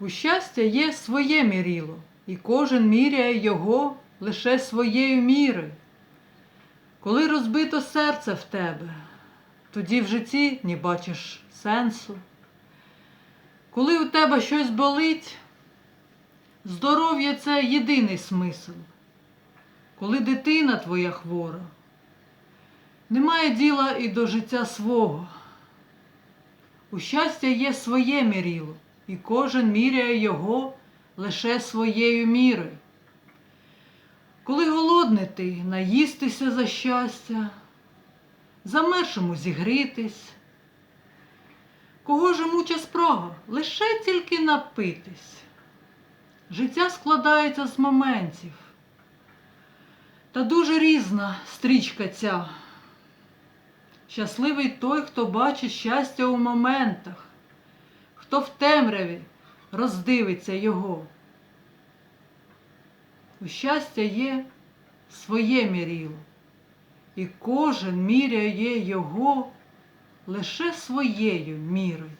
У щастя є своє міріло, і кожен міряє його лише своєю мірою. Коли розбито серце в тебе, тоді в житті не бачиш сенсу. Коли у тебе щось болить, здоров'я це єдиний смисл. Коли дитина твоя хвора, немає діла і до життя свого. У щастя є своє міріло, і кожен міряє його лише своєю мірою. Коли голодний ти, наїстися за щастя, замершому зігрітись. Кого ж муча спрага? Лише тільки напитись. Життя складається з моментів. Та дуже різна стрічка ця. Щасливий той, хто бачить щастя у моментах, хто в темряві роздивиться його. У щастя є своє міріло, і кожен міряє його лише своєю мірою.